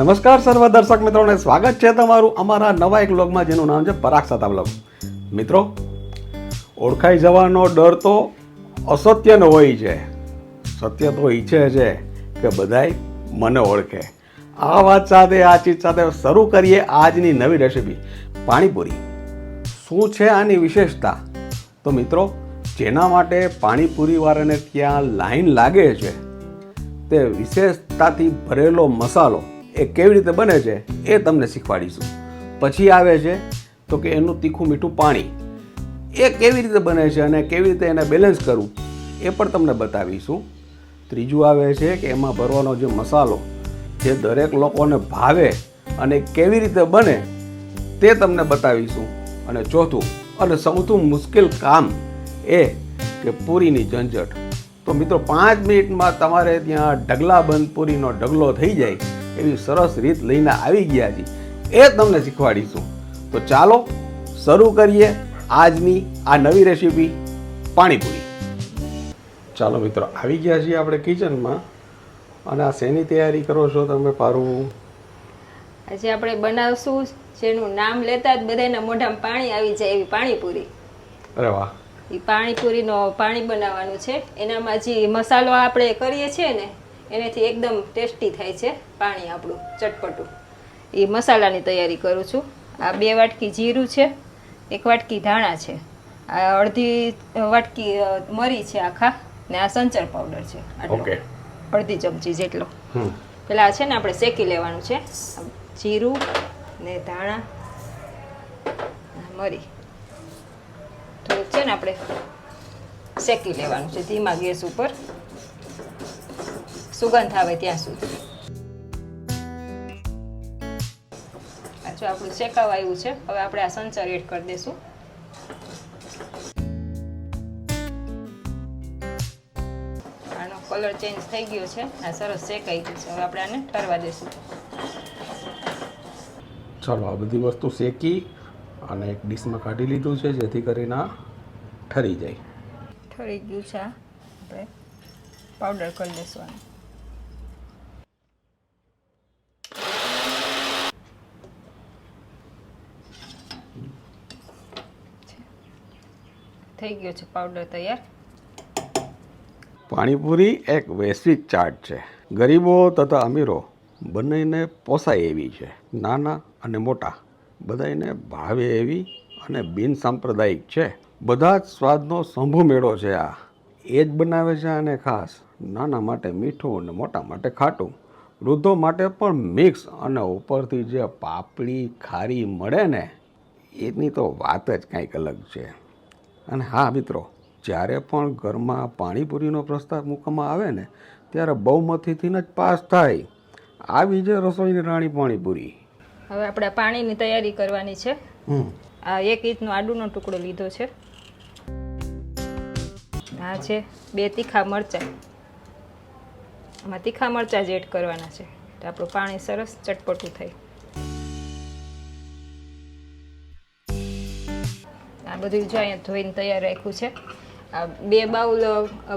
નમસ્કાર સર્વ દર્શક મિત્રોને. સ્વાગત છે તમારું અમારા નવા એક વ્લોગમાં જેનું નામ છે પરાગ સાતા વ્લોગ મિત્રો, ઓળખાઈ જવાનો ડર તો અસત્યનો હોય છે. સત્ય તો ઈચ્છે છે કે બધાય મને ઓળખે. આ વાત સાથે, આ ચીજ સાથે શરૂ કરીએ આજની નવી રેસીપી પાણીપુરી. શું છે આની વિશેષતા? તો મિત્રો, જેના માટે પાણીપુરીવાળાને ત્યાં લાઈન લાગે છે, તે વિશેષતાથી ભરેલો મસાલો એ કેવી રીતે બને છે એ તમને શીખવાડીશું. પછી આવે છે તો કે એનું તીખું મીઠું પાણી. એ કેવી રીતે બને છે અને કેવી રીતે એને બેલેન્સ કરવું, એ પણ તમને બતાવીશું. ત્રીજું આવે છે કે એમાં ભરવાનો જે મસાલો, જે દરેક લોકોને ભાવે અને કેવી રીતે બને, તે તમને બતાવીશું. અને ચોથું, અને સૌથી મુશ્કેલ કામ એ કે પૂરીની ઝંઝટ. તો મિત્રો, પાંચ મિનિટમાં તમારે ત્યાં ઢગલા બંધ પૂરીનો ઢગલો થઈ જાય. એવી સરસ રીત લઈને આવી ગયા છીએ એ તમને શીખવાડીશું. તો ચાલો શરૂ કરીએ આજની આ નવી રેસીપી પાણીપુરી. ચાલો મિત્રો આવી ગયા છીએ આપણે કિચનમાં. અને આ શેની તૈયારી કરો છો તમે પારું આજે આપણે બનાવશું જેનું નામ લેતા જ બધાના મોઢામાં પાણી આવી જાય એવી પાણીપુરી. અરે વાહ. એ પાણીપુરીનો પાણી બનાવવાનું છે. એનામાં જે મસાલો આપણે કરીએ છીએ ને એનાથી એકદમ ટેસ્ટી થાય છે પાણી આપણું ચટપટું. એ મસાલાની તૈયારી કરું છું. આ બે વાટકી જીરું છે એક વાટકી ધાણા છે. આ અડધી વાટકી મરી છે આખા ને આ સંચર પાવડર છે આટલો. અડધી ચમચી જેટલો. પેલા આ છે ને આપણે શેકી લેવાનું છે. જીરું ને ધાણા મરી. થોડુંક છે ને આપણે શેકી લેવાનું છે ધીમા ગેસ ઉપર. સુગંધ આવે ત્યાં સુધી. જો આપણું શેકાવ આવ્યું છે હવે આપણે આ સંચર એડ કરી દઈશું આનો કલર ચેન્જ થઈ ગયો છે આ સરસ શેકાઈ ગયું છે હવે આપણે આને ઠરવા દઈશું ચાલો આ બધી વસ્તુ શેકી અને એક ડીશમાં કાઢી લીધું છે જેથી કરીને આ ઠરી જાય. ઠરી ગયું છે આપણે પાવડર કરી દઈશું આને. થઈ ગયો છે પાવડર તૈયાર. પાણીપુરી એક વૈશ્વિક ચાટ છે. ગરીબો તથા અમીરો બંનેને પોસાય એવી છે. નાના અને મોટા બધાને ભાવે એવી અને બિન સાંપ્રદાયિક છે. બધા જ સ્વાદનો સંભુ મેળો છે આ. એ જ બનાવે છે અને ખાસ. નાના માટે મીઠું અને મોટા માટે ખાટું. વૃદ્ધો માટે પણ મિક્સ અને ઉપરથી જે પાપડી ખારી મળે ને, એની તો વાત જ કંઈક અલગ છે. અને હા મિત્રો જ્યારે પણ ઘરમાં પાણીપુરીનો પ્રસ્તાવ મૂકવામાં આવે ને ત્યારે બહુમતીથી જ પાસ થાય. આવી જે રસોઈની રાણી પાણીપુરી. હવે આપણે પાણીની તૈયારી કરવાની છે. આ એક ઇંચનો આડુનો ટુકડો લીધો છે. આ છે બે તીખા મરચાં. આમાં તીખા મરચાં જ એડ કરવાના છે. તો આપણું પાણી સરસ ચટપટું થાય. બધું જો અહીંયા ધોઈને તૈયાર રાખ્યું છે. બે બાઉલ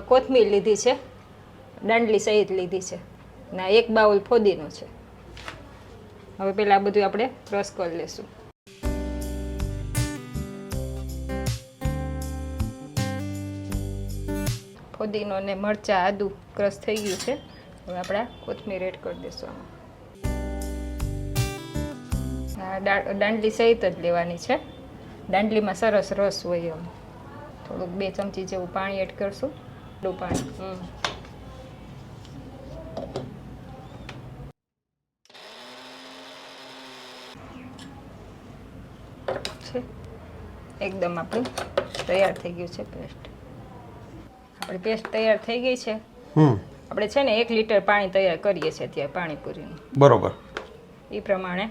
કોથમીર લીધી છે. દાંડલી સહિત લીધી છે. ને એક બાઉલ ફોદીનો છે. હવે પહેલાં આ બધું આપણે ક્રશ કરી લેશું. ફુદીનો ને મરચાં આદુ ક્રશ થઈ ગયું છે. હવે આપણે કોથમીર એડ કરી દઈશું આમાં. દાંડલી સહિત જ લેવાની છે. દાંડલીમાં સરસ રસ હોય એમ. થોડુંક બે ચમચી જેવું પાણી એડ કરશું. એટલું પાણી હમ. છે. એકદમ આપણું તૈયાર થઈ ગયું છે પેસ્ટ. આપણી પેસ્ટ તૈયાર થઈ ગઈ છે. હમ. આપણે છે ને એક લીટર પાણી તૈયાર કરીએ છીએ ત્યાં પાણીપુરીનું. બરોબર. એ પ્રમાણે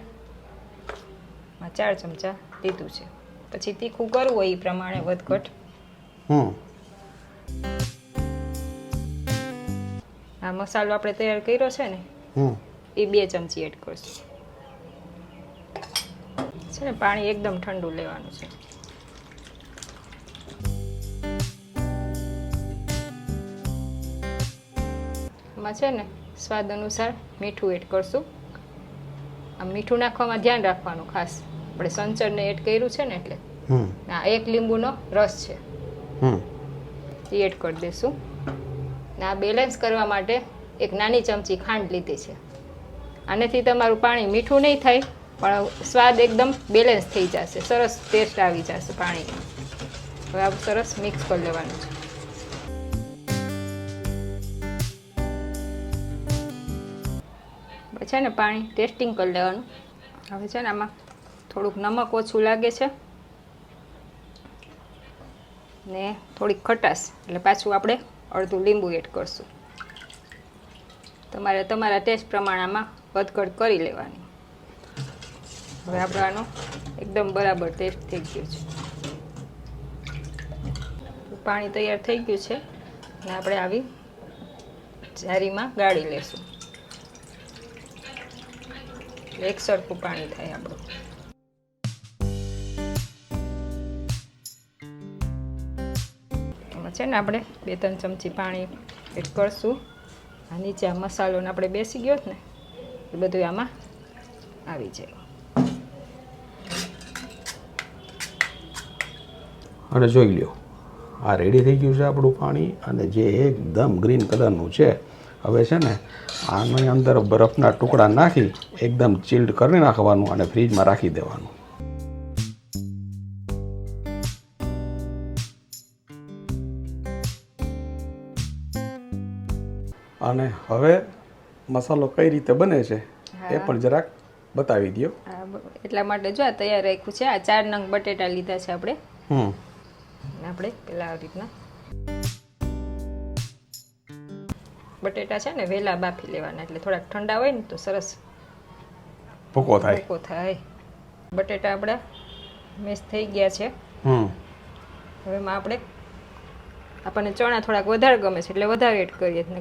ચાર ચમચા લીધું છે. પછી તીખું કરવું હોય એ પ્રમાણે વધઘટ. હમ. આ મસાલો આપણે તૈયાર કર્યો છે ને હમ. એ બે ચમચી એડ કરશું. છે ને પાણી એકદમ ઠંડુ લેવાનું છે. એમાં છે ને સ્વાદ અનુસાર મીઠું એડ કરશું. આ મીઠું નાખવામાં ધ્યાન રાખવાનું ખાસ. આપણે સંચરને એડ કર્યું છે ને એટલે. આ એક લીંબુનો રસ છે. હમ. એ એડ કરી દઈશું. ને આ બેલેન્સ કરવા માટે એક નાની ચમચી ખાંડ લીધી છે. આનેથી તમારું પાણી મીઠું નહીં થાય પણ સ્વાદ એકદમ બેલેન્સ થઈ જશે. સરસ ટેસ્ટ આવી જશે પાણીમાં હવે આ સરસ મિક્સ કરી લેવાનું છે. છે ને પાણી ટેસ્ટિંગ કરી લેવાનું. હવે છે ને આમાં થોડુંક નમક ઓછું લાગે છે. ને થોડીક ખટાશ, એટલે પાછું આપણે અડધું લીંબુ એડ કરશું. તમારે તમારા ટેસ્ટ પ્રમાણમાં વધઘટ કરી લેવાની. હવે આપણાનો એકદમ બરાબર ટેસ્ટ થઈ ગયો છે. પાણી તૈયાર થઈ ગયું છે અને આપણે આવી જારીમાં ગાળી લેશું. એક સરખું પાણી થાય આપણું. એમાં છે ને આપણે બે ત્રણ ચમચી પાણી એડ કરશું. આ નીચે આ મસાલોને આપણે બેસી ગયો ને, એ બધું આમાં આવી જાય. અને જોઈ લ્યો, આ રેડી થઈ ગયું છે આપણું પાણી અને જે એકદમ ગ્રીન કલરનું છે. હવે છે ને, આની અંદર બરફના ટુકડા નાખી એકદમ ચિલ્ડ કરી નાખવાનું અને ફ્રીજમાં રાખી દેવાનું. અને હવે મસાલો કઈ રીતે બને છે એ પણ જરાક બતાવી દો એટલા માટે જો આ તૈયાર રાખ્યું છે. આ ચાર નંગ બટેટા લીધા છે આપણે. હમ. આપણે પેલા આવી રીતના બટેટા છે ને વેલા બાફી લેવાના. એટલે થોડાક ઠંડા હોય ને તો સરસ ભૂકો થાય. ભૂકો થાય. બટેટા આપણા મેસ થઈ ગયા છે. હમ. હવે એમાં આપણે આપણને ચણા થોડાક વધારે ગમે છે એટલે વધારે એડ કરીએ ને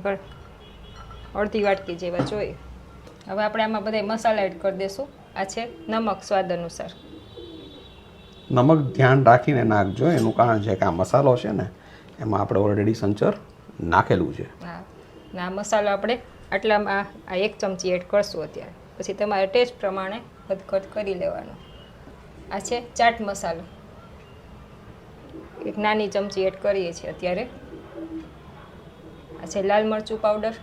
અડધી વાટકી જેવા જોઈએ. હવે આપણે આમાં બધા મસાલા એડ કરી દઈશું આ છે નમક સ્વાદ અનુસાર. નમક ધ્યાન રાખીને નાખજો. એનું કારણ છે કે આ મસાલો છે ને એમાં આપણે ઓલરેડી સંચર નાખેલું છે. હા. ના આ મસાલો આપણે આટલામાં આ એક ચમચી એડ કરશું અત્યારે. પછી તમારે ટેસ્ટ પ્રમાણે વધઘટ કરી લેવાનો. આ છે ચાટ મસાલો. એક નાની ચમચી એડ કરીએ છીએ અત્યારે. આ છે લાલ મરચું પાવડર.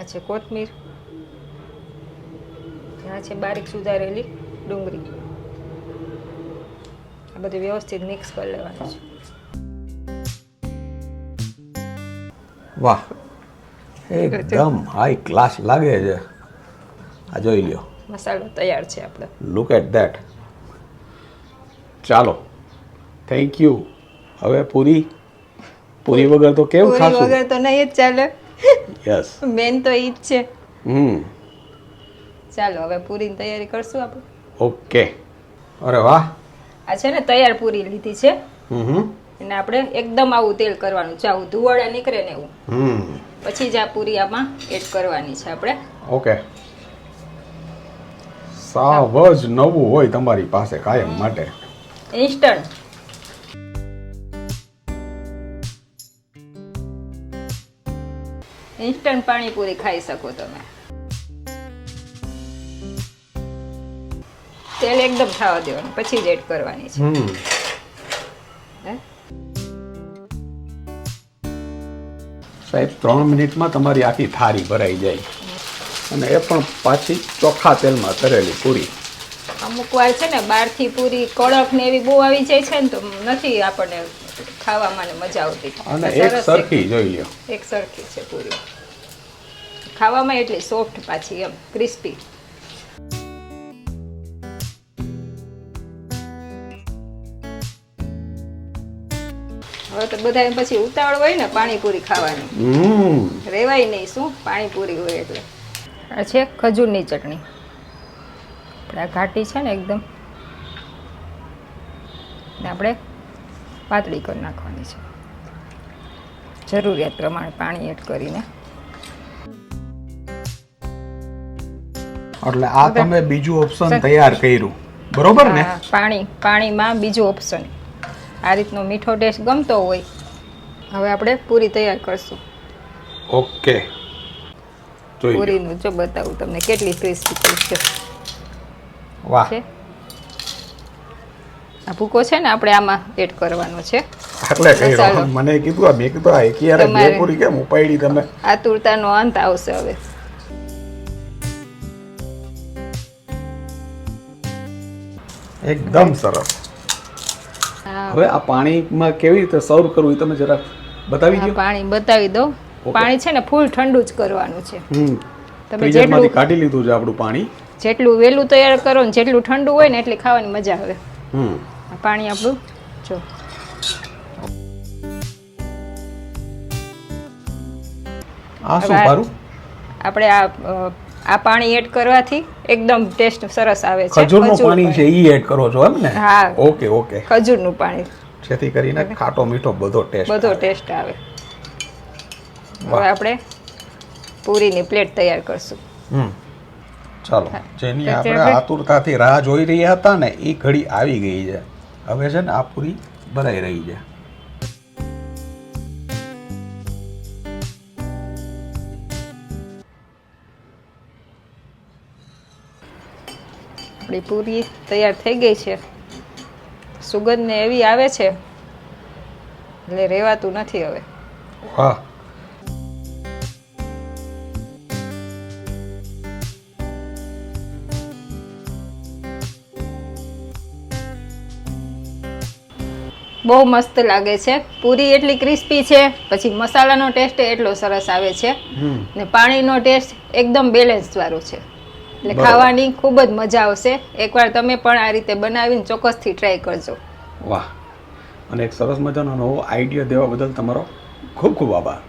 આ છે કોથમીર. આ છે બારીક સુધારેલી ડુંગળી. આ બધું વ્યવસ્થિત મિક્સ કરી લેવાનું છે. વાહ એકદમ હાઈ ક્લાસ લાગે છે. આ જોઈ લ્યો. મસાલો તૈયાર છે આપણો લુક એટ ધેટ ચાલો થેન્ક યુ હવે પૂરી? પૂરી વગર તો કેવું પૂરી વગર તો નહીં જ ચાલે. યસ મેન તો ઈ જ છે. હમ. ચાલો હવે પૂરીની તૈયારી કરશું આપણે. ઓકે. અરે વાહ. આ છે ને તૈયાર પૂરી લીધી છે. હમ. અને આપણે એકદમ આવું તેલ કરવાનું છે. આવું ધુવાડા નીકળે ને એવું. હમ. પછી જ આ પૂરી આમાં એડ કરવાની છે આપણે. ઓકે. સાવ જ નવું હોય તમારી પાસે કાયમ માટે. ઇન્સ્ટન્ટ ઇન્સ્ટન્ટ પાણીપુરી ખાઈ શકો તમે. તેલ એકદમ થવા દેવાનું પછી જ એડ કરવાની છે. સાહેબ ત્રણ મિનિટમાં તમારી આખી થાળી ભરાઈ જાય. અને એ પણ પાછી ચોખ્ખા તેલમાં તરેલી પૂરી. અમુક વાર છે ને બહારથી પૂરી કડક ને એવી બહુ આવી જાય છે ને તો નથી આપણને ખાવામાં મજા આવતી. અને એક સરખી જોઈ લ્યો. એક સરખી છે પૂરી. ખાવામાં એટલી સોફ્ટ પાછી એમ ક્રિસ્પી. હવે તો બધા પછી ઉતાવળ હોય ને પાણીપુરી ખાવાની. રેવાય નહીં શું? પાણીપુરી હોય એટલે. આ છે ખજૂરની ચટણી. આપણે આ ઘાટી છે ને એકદમ. આપણે પાતળી કરી નાખવાની છે. જરૂરિયાત પ્રમાણે પાણી એડ કરીને. એટલે આ તમે બીજું ઓપ્શન તૈયાર કર્યું. બરોબર ને? પાણી પાણીમાં બીજું ઓપ્શન આ રીતનો મીઠો ટેસ્ટ ગમતો હોય. હવે આપણે પૂરી તૈયાર કરશું. ઓકે. પૂરીનું જો બતાવું તમને કેટલી ક્રિસ્પી છે. વાહ. આ ભૂકો છે ને આપણે આમાં એડ કરવાનો છે. એટલે કઈ મને કીધું આ મેં કીધું આ એક યાર બે પૂરી કેમ ઉપાડી તમે? આતુરતાનો અંત આવશે હવે. એકદમ સરસ. હવે આ પાણીમાં કેવી રીતે સર્વ કરવું એ તમે જરા બતાવી દો. પાણી બતાવી દો પાણી છે ને ફૂલ ઠંડુ જ કરવાનું છે. તમે જેટલું કાઢી લીધું છે આપણું પાણી. જેટલું વેલું તૈયાર કરો ને જેટલું ઠંડુ હોય ને એટલી ખાવાની મજા આવે. હમ. પાણી આપણું જો. આ શું હવે આપણે આ આ પાણી એડ કરવાથી એકદમ ટેસ્ટ સરસ આવે છે. ખજૂરનું પાણી છે ઈ એડ કરો છો એમ ને? હા. Okay okay. ખજૂરનું પાણી. જેથી કરીને ખાટો મીઠો બધો ટેસ્ટ બધો ટેસ્ટ આવે. હવે આપણે પૂરીની પ્લેટ તૈયાર કરશું. હમ. ચાલો. જેની આપણે- આતુરતાથી રાહ જોઈ રહ્યા હતા ને એ ઘડી આવી ગઈ છે. હવે છે ને આ પૂરી ભરાઈ રહી છે. આપણી પૂરી તૈયાર થઈ ગઈ છે. સુગંધ ને એવી આવે છે એટલે રહેવાતું નથી હવે. વાહ બહુ મસ્ત લાગે છે. પૂરી એટલી ક્રિસ્પી છે પછી મસાલાનો ટેસ્ટ એટલો સરસ આવે છે. ને પાણીનો ટેસ્ટ એકદમ બેલેન્સ વાળો છે. એટલે ખાવાની ખૂબ જ મજા આવશે. એકવાર તમે પણ આ રીતે બનાવીને ચોક્કસથી ટ્રાય કરજો. વાહ. અને એક સરસ મજાનો નવો આઈડિયા દેવા બદલ તમારો ખૂબ ખૂબ આભાર.